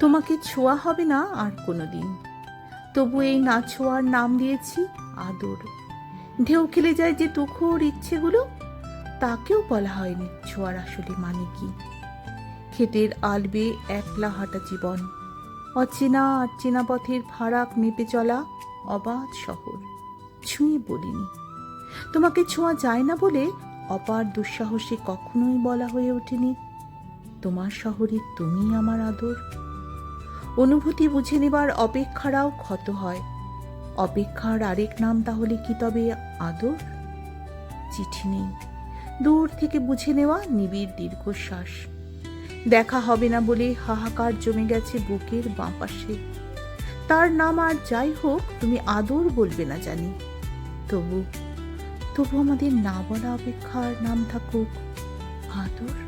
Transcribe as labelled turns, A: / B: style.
A: তোমাকে ছোঁয়া হবে না আর কোনো দিন তবু এই না ছোঁয়ার নাম দিয়েছি আদর। ঢেউ খেলে যায় যে তুখোর ইচ্ছেগুলো, তাকেও বলা হয়নি ছোঁয়ার আসলে মানে কি। ক্ষেতের আলবে একলা হাঁটা জীবন, অচেনা আর চেনা পথের ফারাক মেপে চলা অবাধ শহর। ছুঁয়ে বলিনি। তোমাকে ছোঁয়া যায় না বলে অপার দুঃসাহসে কখনোই বলা হয়ে ওঠেনি। তোমার শহরে তুমি আমার আদর। অনুভূতি বুঝে নেবার অপেক্ষারাও ক্ষত হয়। অপেক্ষার আরেক নাম তাহলে কি তবে আদর? চিঠি নেই। দূর থেকে বুঝে নেওয়া নিবিড় দীর্ঘশ্বাস। দেখা হবে না বলে হাহাকার জমে গেছে বুকের বাঁ পাশে তার নাম আর যাই হোক, তুমি আদর বলবে না জানি। তবু তবু আমাদের না বলা অপেক্ষার নাম থাকুক আদর।